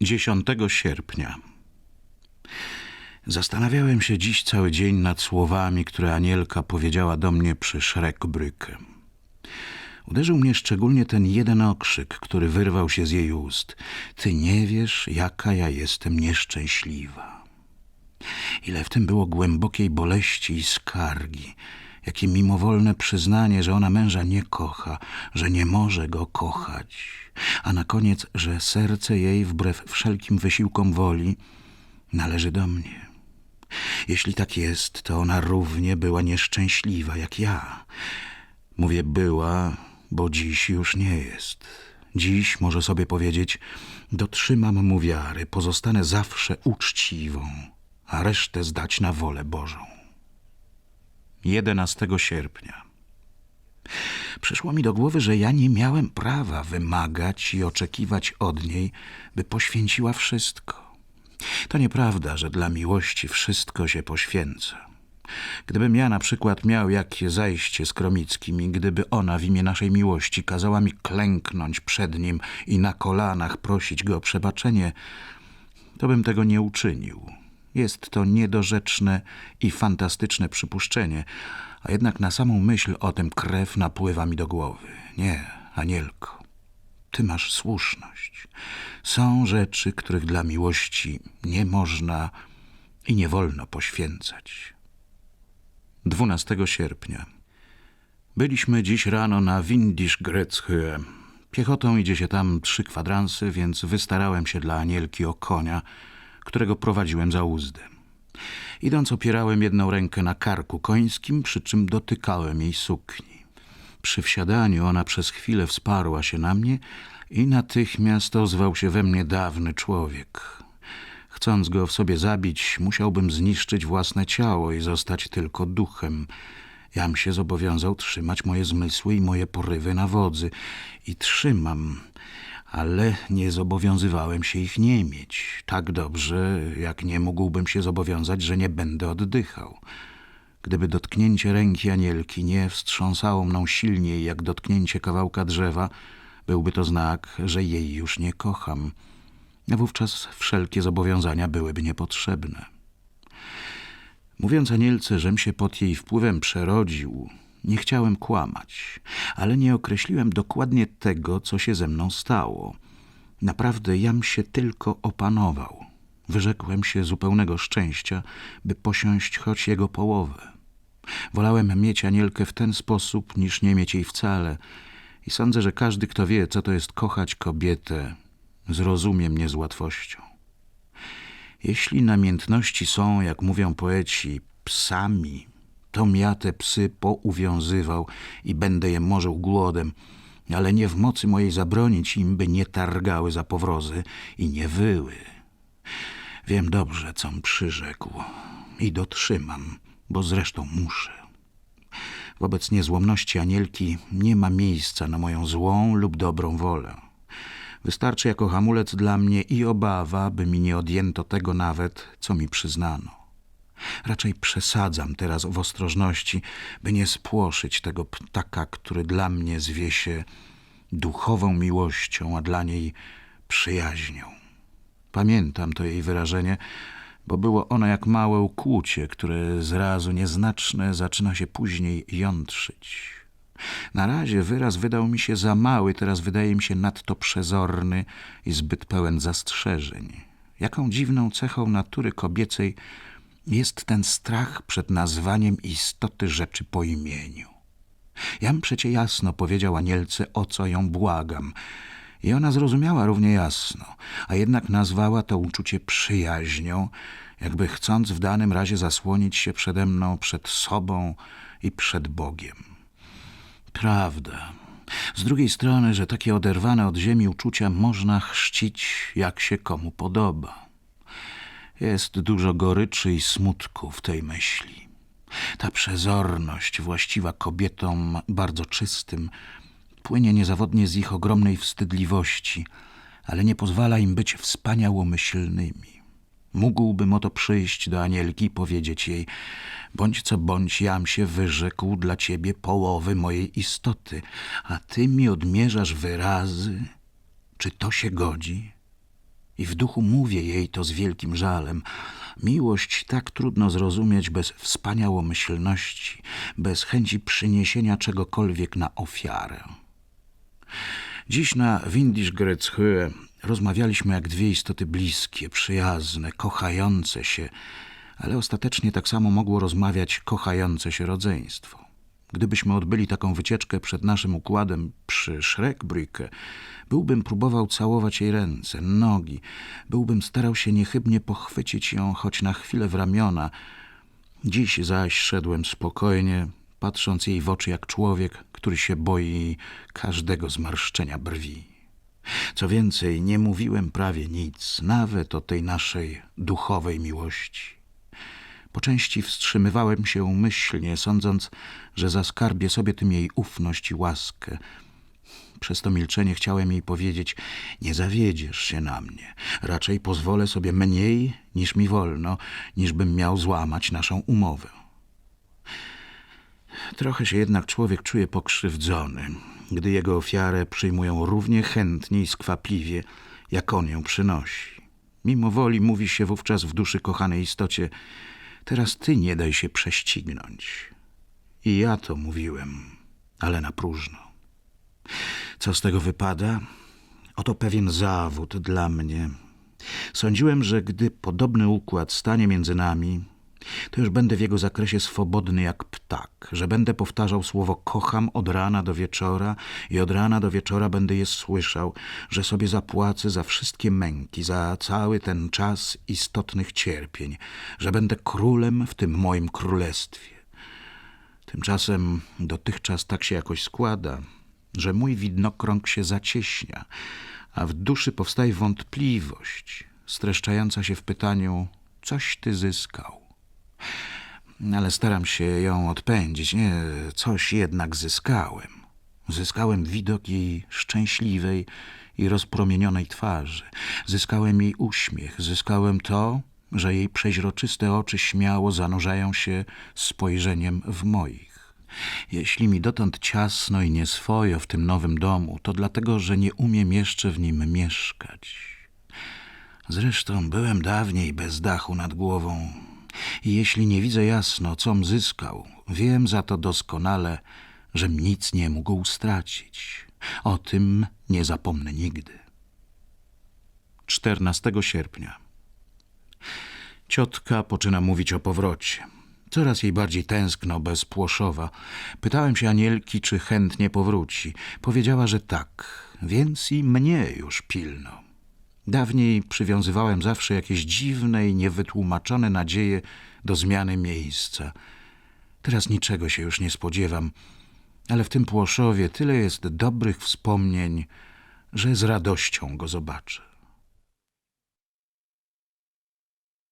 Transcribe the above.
10 sierpnia. Zastanawiałem się dziś cały dzień nad słowami, które Anielka powiedziała do mnie przy Schreckbrücke. Uderzył mnie szczególnie ten jeden okrzyk, który wyrwał się z jej ust. Ty nie wiesz, jaka ja jestem nieszczęśliwa. Ile w tym było głębokiej boleści i skargi, jakie mimowolne przyznanie, że ona męża nie kocha, że nie może go kochać, a na koniec, że serce jej wbrew wszelkim wysiłkom woli należy do mnie. Jeśli tak jest, to ona równie była nieszczęśliwa jak ja. Mówię była, bo dziś już nie jest. Dziś może sobie powiedzieć, dotrzymam mu wiary, pozostanę zawsze uczciwą, a resztę zdać na wolę Bożą. 11 sierpnia. Przyszło mi do głowy, że ja nie miałem prawa wymagać i oczekiwać od niej, by poświęciła wszystko. To nieprawda, że dla miłości wszystko się poświęca. Gdybym ja na przykład miał jakie zajście z Kromickim i gdyby ona w imię naszej miłości kazała mi klęknąć przed nim i na kolanach prosić go o przebaczenie, to bym tego nie uczynił. Jest to niedorzeczne i fantastyczne przypuszczenie, a jednak na samą myśl o tym krew napływa mi do głowy. Nie, Anielko, ty masz słuszność. Są rzeczy, których dla miłości nie można i nie wolno poświęcać. 12 sierpnia. Byliśmy dziś rano na Windischgrätzhöhe. Piechotą idzie się tam trzy kwadransy, więc wystarałem się dla Anielki o konia, którego prowadziłem za uzdę. Idąc opierałem jedną rękę na karku końskim, przy czym dotykałem jej sukni. Przy wsiadaniu ona przez chwilę wsparła się na mnie i natychmiast ozwał się we mnie dawny człowiek. Chcąc go w sobie zabić, musiałbym zniszczyć własne ciało i zostać tylko duchem. Jam się zobowiązał trzymać moje zmysły i moje porywy na wodzy. I trzymam, ale nie zobowiązywałem się ich nie mieć. Tak dobrze, jak nie mógłbym się zobowiązać, że nie będę oddychał. Gdyby dotknięcie ręki anielki nie wstrząsało mną silniej jak dotknięcie kawałka drzewa, byłby to znak, że jej już nie kocham. Wówczas wszelkie zobowiązania byłyby niepotrzebne. Mówiąc anielce, żem się pod jej wpływem przerodził, nie chciałem kłamać, ale nie określiłem dokładnie tego, co się ze mną stało. Naprawdę jam się tylko opanował. Wyrzekłem się zupełnego szczęścia, by posiąść choć jego połowę. Wolałem mieć anielkę w ten sposób, niż nie mieć jej wcale. I sądzę, że każdy, kto wie, co to jest kochać kobietę, zrozumie mnie z łatwością. Jeśli namiętności są, jak mówią poeci, psami, tom ja te psy pouwiązywał i będę je morzył głodem, ale nie w mocy mojej zabronić im, by nie targały za powrozy i nie wyły. Wiem dobrze, com przyrzekł i dotrzymam, bo zresztą muszę. Wobec niezłomności anielki nie ma miejsca na moją złą lub dobrą wolę. Wystarczy jako hamulec dla mnie i obawa, by mi nie odjęto tego nawet, co mi przyznano. Raczej przesadzam teraz w ostrożności, by nie spłoszyć tego ptaka, który dla mnie zwie się duchową miłością, a dla niej przyjaźnią. Pamiętam to jej wyrażenie, bo było ono jak małe ukłucie, które zrazu nieznaczne zaczyna się później jątrzyć. Na razie wyraz wydał mi się za mały, teraz wydaje mi się nadto przezorny i zbyt pełen zastrzeżeń. Jaką dziwną cechą natury kobiecej jest ten strach przed nazwaniem istoty rzeczy po imieniu. Jam przecie jasno powiedział Anielce, o co ją błagam. I ona zrozumiała równie jasno, a jednak nazwała to uczucie przyjaźnią, jakby chcąc w danym razie zasłonić się przede mną, przed sobą i przed Bogiem. Prawda. Z drugiej strony, że takie oderwane od ziemi uczucia można chrzcić, jak się komu podoba. Jest dużo goryczy i smutku w tej myśli. Ta przezorność właściwa kobietom bardzo czystym płynie niezawodnie z ich ogromnej wstydliwości, ale nie pozwala im być wspaniałomyślnymi. Mógłbym oto przyjść do Anielki i powiedzieć jej, bądź co bądź jam się wyrzekł dla ciebie połowy mojej istoty, a ty mi odmierzasz wyrazy. Czy to się godzi? I w duchu mówię jej to z wielkim żalem. Miłość tak trudno zrozumieć bez wspaniałomyślności, bez chęci przyniesienia czegokolwiek na ofiarę. Dziś na Windischgrätshöhe rozmawialiśmy jak dwie istoty bliskie, przyjazne, kochające się, ale ostatecznie tak samo mogło rozmawiać kochające się rodzeństwo. Gdybyśmy odbyli taką wycieczkę przed naszym układem przy Schreckbrücke, byłbym próbował całować jej ręce, nogi, byłbym starał się niechybnie pochwycić ją choć na chwilę w ramiona. Dziś zaś szedłem spokojnie, patrząc jej w oczy jak człowiek, który się boi każdego zmarszczenia brwi. Co więcej, nie mówiłem prawie nic, nawet o tej naszej duchowej miłości. Po części wstrzymywałem się umyślnie, sądząc, że zaskarbię sobie tym jej ufność i łaskę. Przez to milczenie chciałem jej powiedzieć, nie zawiedziesz się na mnie. Raczej pozwolę sobie mniej, niż mi wolno, niżbym miał złamać naszą umowę. Trochę się jednak człowiek czuje pokrzywdzony, gdy jego ofiarę przyjmują równie chętnie i skwapliwie, jak on ją przynosi. Mimo woli mówi się wówczas w duszy kochanej istocie, teraz ty nie daj się prześcignąć. I ja to mówiłem, ale na próżno. Co z tego wypada? Oto pewien zawód dla mnie. Sądziłem, że gdy podobny układ stanie między nami, to już będę w jego zakresie swobodny jak ptak, że będę powtarzał słowo kocham od rana do wieczora i od rana do wieczora będę je słyszał, że sobie zapłacę za wszystkie męki, za cały ten czas istotnych cierpień, że będę królem w tym moim królestwie. Tymczasem dotychczas tak się jakoś składa, że mój widnokrąg się zacieśnia, a w duszy powstaje wątpliwość, streszczająca się w pytaniu, coś ty zyskał. Ale staram się ją odpędzić. Nie, coś jednak zyskałem. Zyskałem widok jej szczęśliwej i rozpromienionej twarzy. Zyskałem jej uśmiech. Zyskałem to, że jej przeźroczyste oczy śmiało zanurzają się spojrzeniem w moich. Jeśli mi dotąd ciasno i nieswojo w tym nowym domu, to dlatego, że nie umiem jeszcze w nim mieszkać. Zresztą byłem dawniej bez dachu nad głową i jeśli nie widzę jasno, com zyskał, wiem za to doskonale, żem nic nie mógł stracić. O tym nie zapomnę nigdy. 14 sierpnia. Ciotka poczyna mówić o powrocie. Coraz jej bardziej tęskno bez Płoszowa. Pytałem się Anielki, czy chętnie powróci. Powiedziała, że tak, więc i mnie już pilno. Dawniej przywiązywałem zawsze jakieś dziwne i niewytłumaczone nadzieje do zmiany miejsca. Teraz niczego się już nie spodziewam, ale w tym Płoszowie tyle jest dobrych wspomnień, że z radością go zobaczę.